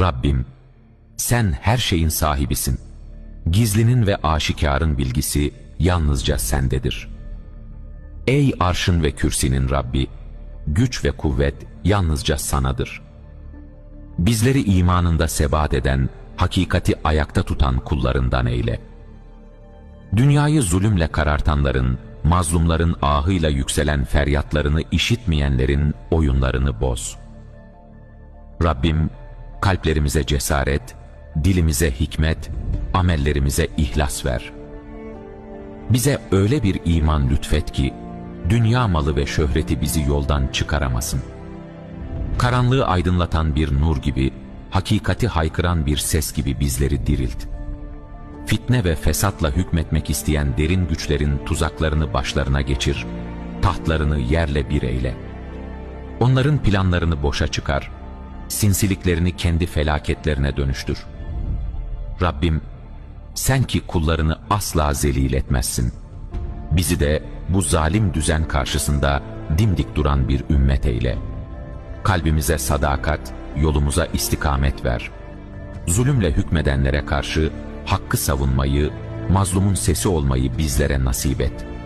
Rabbim, sen her şeyin sahibisin. Gizlinin ve aşikarın bilgisi yalnızca sendedir. Ey arşın ve kürsinin Rabbi, güç ve kuvvet yalnızca sanadır. Bizleri imanında sebat eden, hakikati ayakta tutan kullarından eyle. Dünyayı zulümle karartanların, mazlumların ahıyla yükselen feryatlarını işitmeyenlerin oyunlarını boz. Rabbim, kalplerimize cesaret, dilimize hikmet, amellerimize ihlas ver. Bize öyle bir iman lütfet ki, dünya malı ve şöhreti bizi yoldan çıkaramasın. Karanlığı aydınlatan bir nur gibi, hakikati haykıran bir ses gibi bizleri dirilt. Fitne ve fesatla hükmetmek isteyen derin güçlerin tuzaklarını başlarına geçir, tahtlarını yerle bir eyle. Onların planlarını boşa çıkar, sinsiliklerini kendi felaketlerine dönüştür. Rabbim, sen ki kullarını asla zelil etmezsin. Bizi de bu zalim düzen karşısında dimdik duran bir ümmet eyle. Kalbimize sadakat, yolumuza istikamet ver. Zulümle hükmedenlere karşı hakkı savunmayı, mazlumun sesi olmayı bizlere nasip et.''